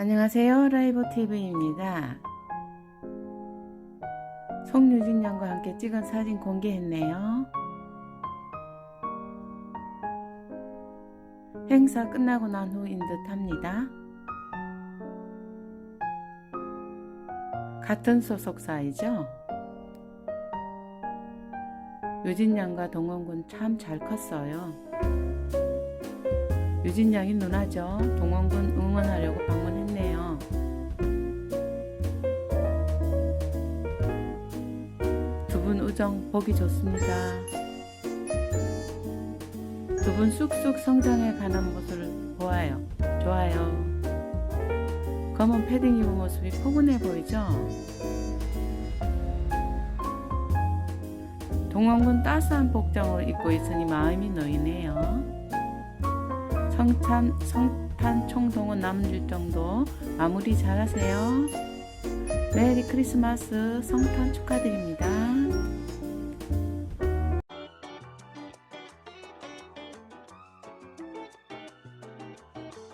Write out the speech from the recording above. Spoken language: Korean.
안녕하세요. 라이브 TV입니다. 송유진 양과 함께 찍은 사진 공개했네요. 행사 끝나고 난 후인 듯 합니다. 같은 소속사이죠? 유진 양과 동원군 참 잘 컸어요. 유진 양이 누나죠. 동원군 응원하려고 방 두분 우정 보기 좋습니다. 두 분 쑥쑥 성장해 가는 모습을 보아요. 좋아요. 검은 패딩 입은 모습이 포근해 보이죠? 동원군 따스한 복장을 입고 있으니 마음이 놓이네요. 성탄, 성탄 총동은 남을 정도 마무리 잘하세요. 메리 크리스마스 성탄 축하드립니다.